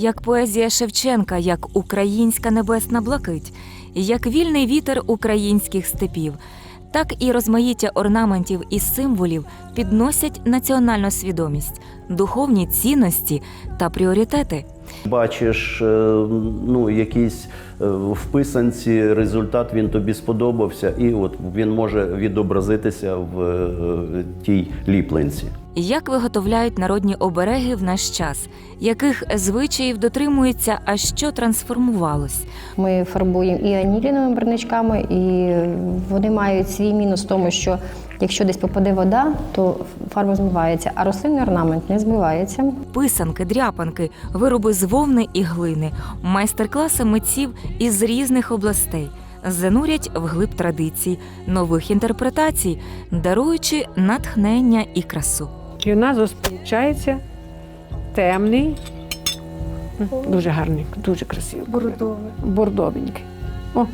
як поезія Шевченка, як українська небесна блакить, як вільний вітер українських степів, так і розмаїття орнаментів і символів підносять національну свідомість, духовні цінності та пріоритети. Бачиш, е, ну, якийсь е, в писанці результат, він тобі сподобався, і от він може відобразитися в е, тій ліпленці. Як виготовляють народні обереги в наш час, яких звичаїв дотримуються, а що трансформувалось? Ми фарбуємо і аніліновими барничками, і вони мають свій мінус в тому, що якщо десь попаде вода, то фарба змивається, а рослинний орнамент не змивається. Писанки, дряпанки, вироби з вовни і глини, майстер-класи митців із різних областей занурять вглиб традицій, нових інтерпретацій, даруючи натхнення і красу. І у нас ось виходить темний, дуже гарний, дуже красивий. Бордове. Бордовенький. О,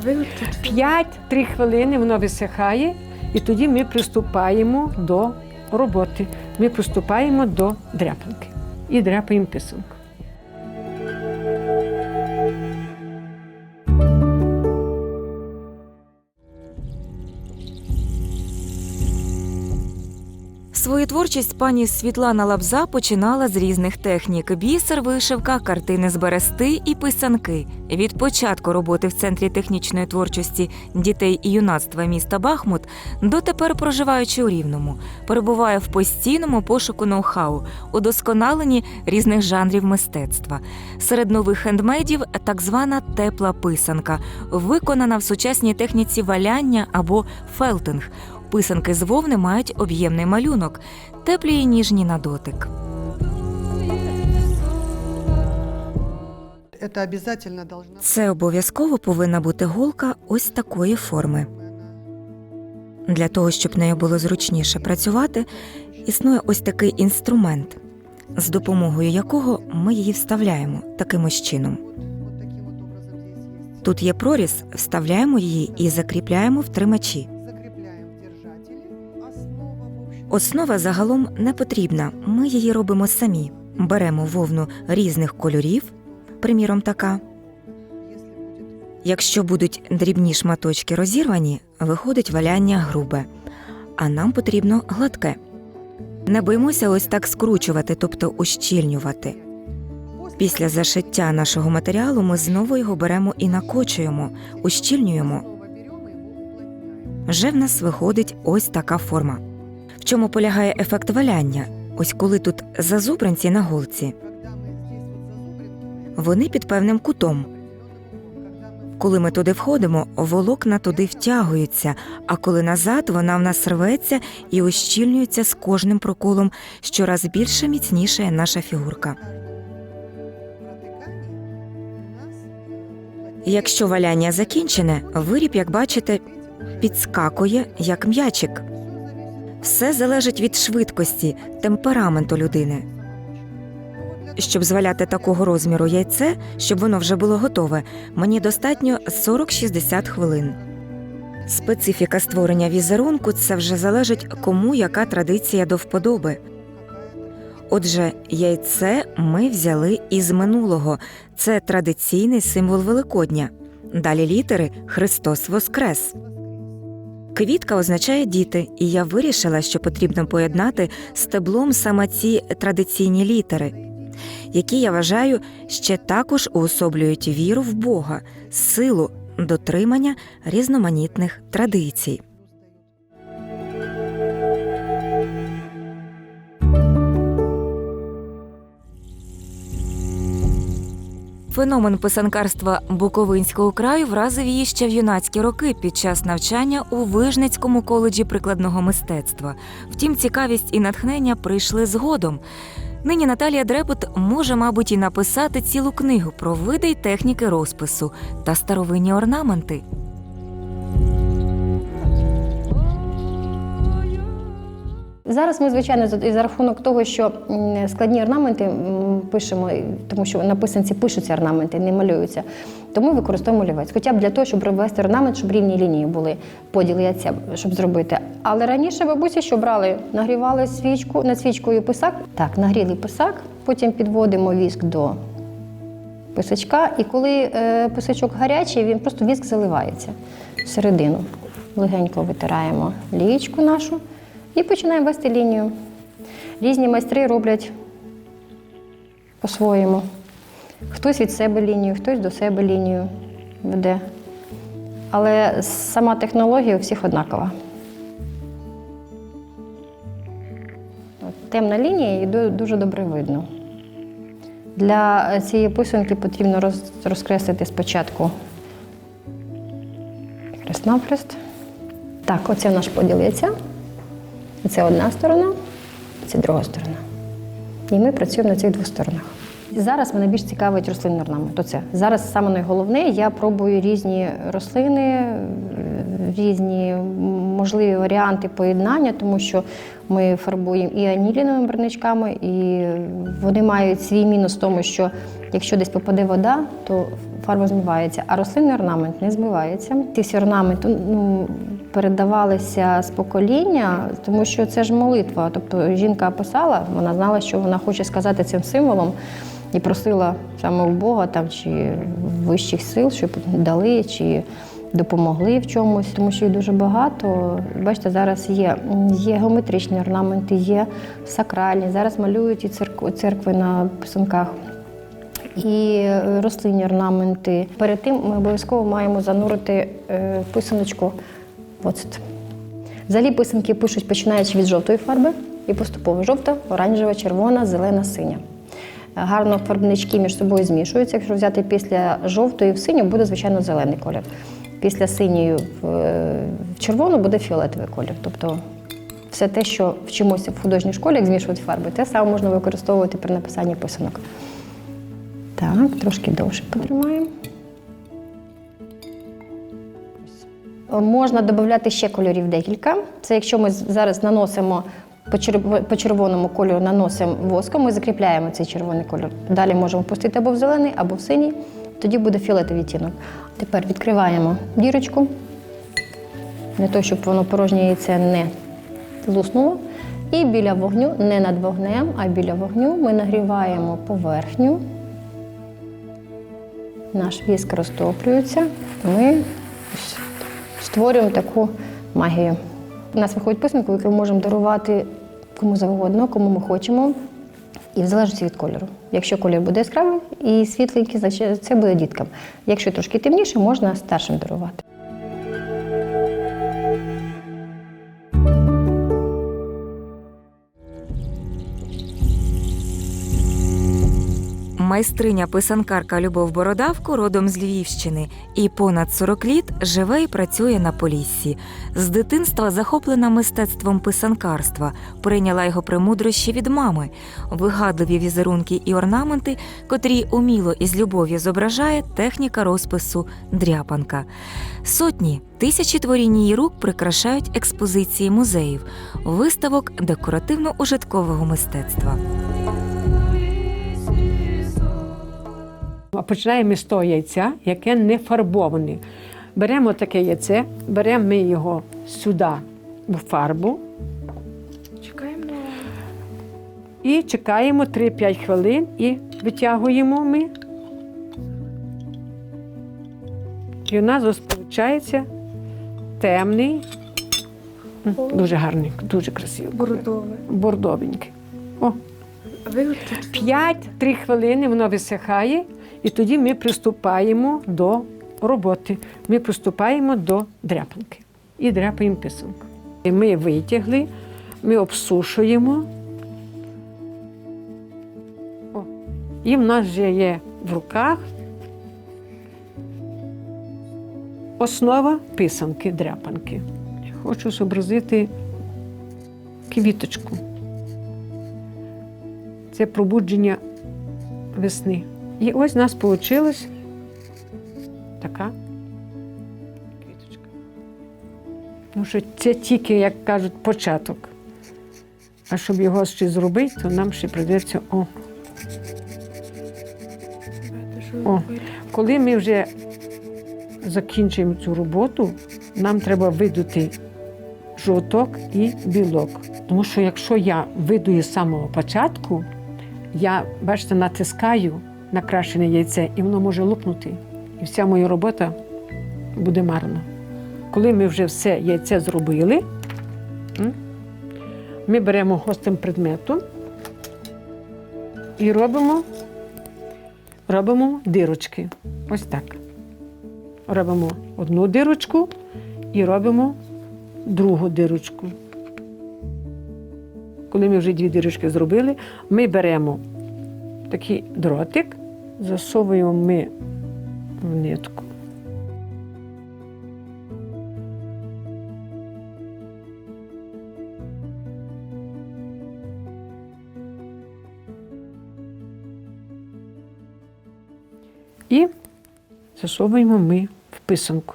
5-3 хвилини воно висихає, і тоді ми приступаємо до роботи. Ми приступаємо до дряпанки і дряпаємо писанку. Творчість пані Світлана Лабза починала з різних технік: бісер, вишивка, картини з берести і писанки. Від початку роботи в центрі технічної творчості дітей і юнацтва міста Бахмут дотепер проживаючи у Рівному, перебуває в постійному пошуку ноу-хау, удосконаленні різних жанрів мистецтва. Серед нових хендмейдів так звана тепла писанка, виконана в сучасній техніці валяння або фелтинг. Писанки з вовни мають об'ємний малюнок, теплі і ніжні на дотик. Це обов'язково повинна бути голка ось такої форми. Для того, щоб нею було зручніше працювати, існує ось такий інструмент, з допомогою якого ми її вставляємо таким ось чином. Тут є проріз, вставляємо її і закріпляємо в тримачі. Основа загалом не потрібна. Ми її робимо самі. Беремо вовну різних кольорів, приміром така. Якщо будуть дрібні шматочки розірвані, виходить валяння грубе, а нам потрібно гладке. Не боїмося ось так скручувати, тобто ущільнювати. Після зашиття нашого матеріалу ми знову його беремо і накочуємо, ущільнюємо. Вже в нас виходить ось така форма В чому полягає ефект валяння? Ось коли тут зазубринці на голці, Когда мы здесь вот зазубринки, вони під певним кутом. когда мы Коли ми туди входимо, волокна туди втягуються, а коли назад вона в нас рветься і ущільнюється з кожним проколом, щораз більше міцніше наша фігурка. протыкании у нас уплотняется. Якщо валяння закінчене, виріб, як бачите, підскакує як м'ячик. Все залежить від швидкості, темпераменту людини. Щоб зваляти такого розміру яйце, щоб воно вже було готове, мені достатньо 40-60 хвилин. Специфіка створення візерунку це вже залежить кому яка традиція до вподоби. Отже, яйце ми взяли із минулого. Це традиційний символ Великодня. Далі літери Христос Воскрес. Квітка означає діти, і я вирішила, що потрібно поєднати стеблом саме ці традиційні літери, які я вважаю ще також уособлюють віру в Бога, силу дотримання різноманітних традицій. Феномен писанкарства Буковинського краю вразив її ще в юнацькі роки під час навчання у Вижницькому коледжі прикладного мистецтва. Втім, цікавість і натхнення прийшли згодом. Нині Наталія Дрепет може, мабуть, і написати цілу книгу про види й техніки розпису та старовинні орнаменти. Зараз ми, звичайно, за, рахунок того, що складні орнаменти пишемо, тому що на писанці пишуться орнаменти, не малюються. Тому використовуємо олівець. Хоча б для того, щоб ввести орнамент, щоб рівні лінії були, поділ яйця, щоб зробити. Але раніше бабусі що брали, нагрівали свічку, над свічкою писак. Так, нагріли писак, потім підводимо віск до писачка, і коли е, писачок гарячий, він просто віск заливається всередину. Легенько витираємо лієчку нашу і починаємо вести лінію. Різні майстри роблять по-своєму. Хтось від себе лінію, хтось до себе лінію веде. Але сама технологія у всіх однакова. Темна лінія ду- дуже добре видно. Для цієї писанки потрібно роз- розкреслити спочатку хрест-навхрест. Так, оце наш поділ яйця. Це одна сторона, це друга сторона. І ми працюємо на цих двох сторонах. Зараз мене більш цікавить рослинний орнамент. Оце. Зараз саме найголовне, я пробую різні рослини, різні можливі варіанти поєднання, тому що ми фарбуємо і аніліновими барничками, і вони мають свій мінус в тому, що якщо десь попаде вода, то фарба змивається, а рослинний орнамент не змивається. Ці всі орнаменти ну, передавалися з покоління, тому що це ж молитва. Тобто жінка писала, вона знала, що вона хоче сказати цим символом. І просила саме у Бога там чи вищих сил, щоб дали чи допомогли в чомусь, тому що їх дуже багато. Бачите, зараз є, є геометричні орнаменти, є сакральні. Зараз малюють і церкви, на писанках. І е, рослинні орнаменти. Перед тим ми обов'язково маємо занурити е, писаночку в оцет. Взагалі писанки пишуть починаючи від жовтої фарби і поступово жовта, оранжева, червона, зелена, синя. Гарно фарбнички між собою змішуються. Якщо взяти після жовтої в синю, буде звичайно зелений колір. Після синьої в, е, червону буде фіолетовий колір. Тобто все те, що вчимося в художній школі, як змішувати фарби, те саме можна використовувати при написанні писанок. Так, трошки довше потримаємо. Можна додати ще кольорів декілька. Це якщо ми зараз наносимо по червоному кольору наносимо воском, ми закріпляємо цей червоний кольор. Далі можемо пустити або в зелений, або в синій, тоді буде фіолетовий відтінок. Тепер відкриваємо дірочку, для того, щоб воно порожнє яйце не луснуло. І біля вогню, не над вогнем, а біля вогню ми нагріваємо поверхню. Наш віск розтоплюється, ми створюємо таку магію. У нас виходить писанку, яку ми можемо дарувати кому завгодно, кому ми хочемо, і в залежності від кольору. Якщо колір буде яскравий і світленький, значить це буде діткам. Якщо трошки темніше, можна старшим дарувати. Майстриня писанкарка Любов Бородавко родом з Львівщини і понад 40 літ живе і працює на Поліссі. З дитинства захоплена мистецтвом писанкарства, прийняла його премудрощі від мами, вигадливі візерунки і орнаменти, котрі уміло і з любов'ю зображає техніка розпису дряпанка. Сотні, тисячі творінь її рук прикрашають експозиції музеїв, виставок декоративно-ужиткового мистецтва. Починаємо ми з того яйця, яке не фарбоване. Беремо таке яйце, беремо ми його сюди у фарбу Чекаємо і чекаємо 3-5 хвилин і витягуємо ми. І у нас ось виходить темний, дуже гарний, дуже красивий. бордове. Бордовенький. О, Ви от тут 5-3 хвилини воно висихає, і тоді ми приступаємо до роботи. Ми приступаємо до дряпанки і дряпаємо писанку. І Ми витягли, ми обсушуємо. О, і в нас вже є в руках основа писанки, дряпанки. Хочу зобразити квіточку це пробудження весни. І ось у нас вийшла така квіточка. Тому що це тільки, як кажуть, початок. А щоб його ще зробити, то нам ще прийдеться о. О. Коли ми вже закінчуємо цю роботу, нам треба видути жовток і білок. Тому що якщо я видую з самого початку, я, бачите, натискаю на крашене яйце, і воно може лопнути. І вся моя робота буде марна. Коли ми вже все яйце зробили, ми беремо гостим предметом і робимо, робимо дирочки. Ось так. Робимо одну дирочку і робимо другу дирочку. Коли ми вже дві дирочки зробили, ми беремо такий дротик, засовуємо ми в нитку. І засовуємо ми в писанку.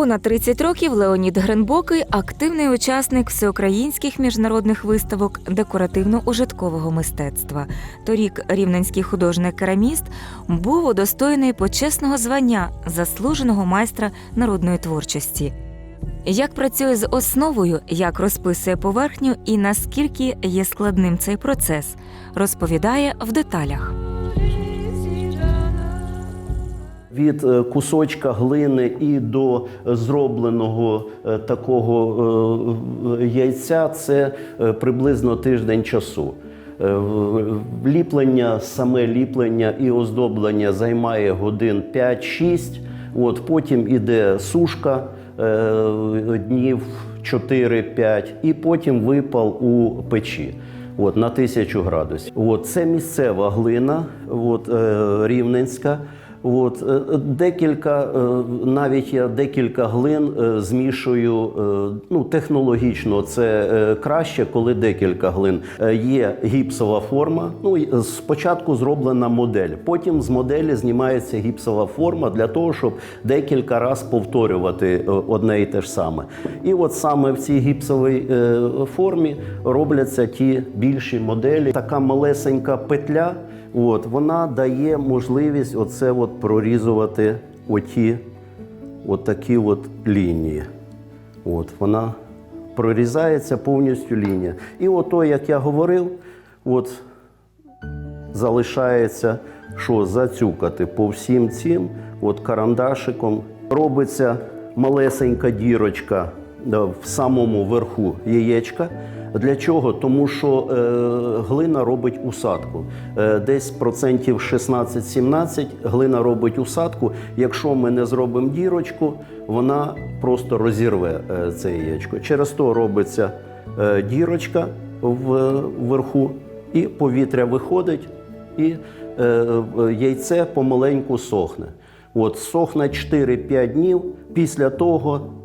Понад 30 років Леонід Гренбокий активний учасник всеукраїнських міжнародних виставок декоративно-ужиткового мистецтва. Торік рівненський художник-кераміст був удостоєний почесного звання заслуженого майстра народної творчості. Як працює з основою, як розписує поверхню і наскільки є складним цей процес, розповідає в деталях. Від е, кусочка глини і до зробленого е, такого е, яйця це приблизно тиждень часу. Ліплення, саме ліплення і оздоблення займає годин 5-6. От, потім іде сушка днів 4-5, і потім випал у печі. От, на тисячу градусів. От, це місцева глина, от, е, рівненська. От, е, декілька, е, навіть я декілька глин е, змішую е, ну, технологічно. Це е, краще, коли декілька глин. Е, Є гіпсова форма. Ну, спочатку зроблена модель. Потім з моделі знімається гіпсова форма для того, щоб декілька разів повторювати е, одне і те ж саме. І от саме в цій гіпсовій е, формі робляться ті більші моделі. Така малесенька петля. От, вона дає можливість оце от прорізувати оті от такі от лінії. От, вона прорізається повністю лінія. І ото, як я говорив, от залишається, що зацюкати по всім цим, от карандашиком. Робиться малесенька дірочка в самому верху яєчка. Для чого? Тому що е, глина робить усадку. Е, десь процентів 16-17 глина робить усадку. Якщо ми не зробимо дірочку, вона просто розірве е, це яєчко. Через то робиться е, дірочка в, вверху, і повітря виходить, і е, е, яйце помаленьку сохне. От сохне 4-5 днів. Після того е,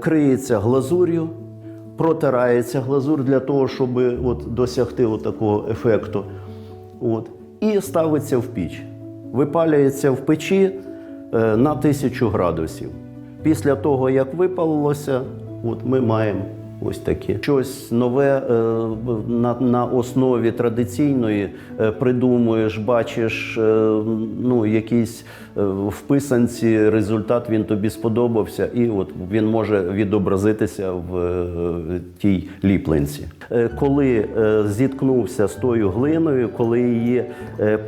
криється глазур'ю, протирається глазур для того, щоб от, досягти от такого ефекту. От, і ставиться в піч. Випалюється в печі е, на 1000 градусів. Після того, як випалилося, от ми маємо ось таке. Щось нове е, на, на основі традиційної е, придумуєш, бачиш е, ну, якийсь е, в писанці результат, він тобі сподобався, і от він може відобразитися в тій ліпленці. Коли зіткнувся з тою глиною, коли її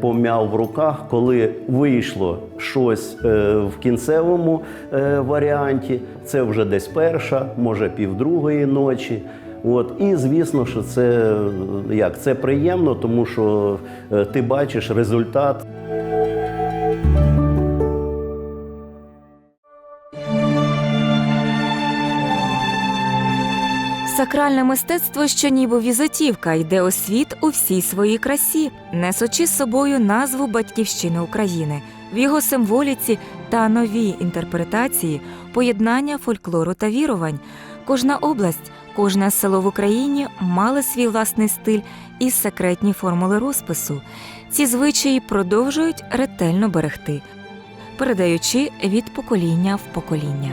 пом'яв в руках, коли вийшло щось е, в кінцевому е, варіанті, це вже десь перша, може півдругої ночі. От і звісно, що це як це приємно, тому що е, ти бачиш результат. Сакральне мистецтво, що ніби візитівка, йде у світ у всій своїй красі, несучи з собою назву Батьківщини України в його символіці та новій інтерпретації поєднання фольклору та вірувань. Кожна область, кожне село в Україні мали свій власний стиль і секретні формули розпису. Ці звичаї продовжують ретельно берегти, передаючи від покоління в покоління.